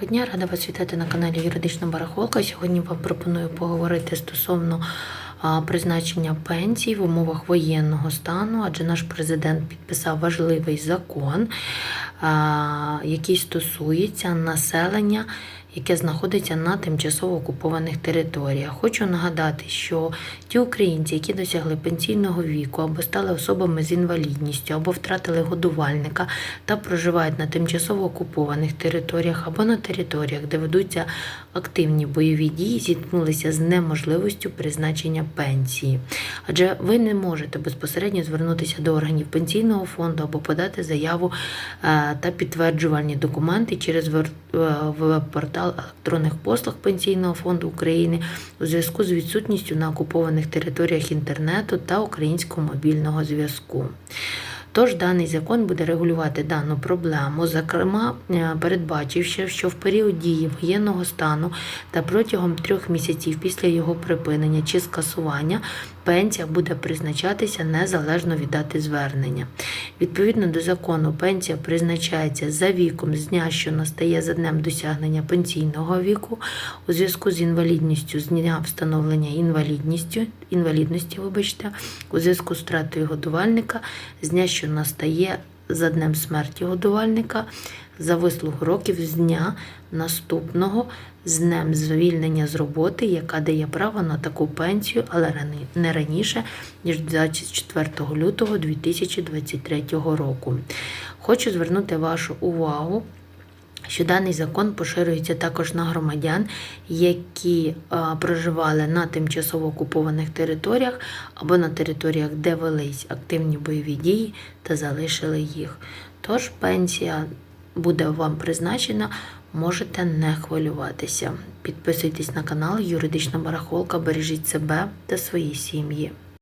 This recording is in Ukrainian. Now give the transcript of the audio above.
Доброго дня, рада вас вітати на каналі Юридична Барахолка. Сьогодні вам пропоную поговорити стосовно призначення пенсій в умовах воєнного стану, адже наш президент підписав важливий закон, який стосується населення, яке знаходиться на тимчасово окупованих територіях. Хочу нагадати, що ті українці, які досягли пенсійного віку або стали особами з інвалідністю, або втратили годувальника та проживають на тимчасово окупованих територіях або на територіях, де ведуться активні бойові дії, зіткнулися з неможливістю призначення пенсії. Адже ви не можете безпосередньо звернутися до органів пенсійного фонду або подати заяву е, та підтверджувальні документи через е, веб-портал електронних послуг Пенсійного фонду України у зв'язку з відсутністю на окупованих територіях інтернету та українського мобільного зв'язку. Тож даний закон буде регулювати дану проблему, зокрема, е, передбачивши, що в період дії воєнного стану та протягом трьох місяців після його припинення чи скасування пенсія буде призначатися незалежно від дати звернення. Відповідно до закону, пенсія призначається за віком з дня, що настає за днем досягнення пенсійного віку, у зв'язку з інвалідністю з дня встановлення інвалідністю, інвалідності, вибачте, у зв'язку з втратою годувальника, з дня, що настає за днем смерті годувальника, за вислугу років з дня наступного з днем звільнення з роботи, яка дає право на таку пенсію, але не раніше, ніж 24 лютого 2023 року. Хочу звернути вашу увагу що даний закон поширюється також на громадян, які а, проживали на тимчасово окупованих територіях або на територіях, де велись активні бойові дії та залишили їх. Тож пенсія буде вам призначена, можете не хвилюватися. Підписуйтесь на канал Юридична Барахолка, бережіть себе та свої сім'ї.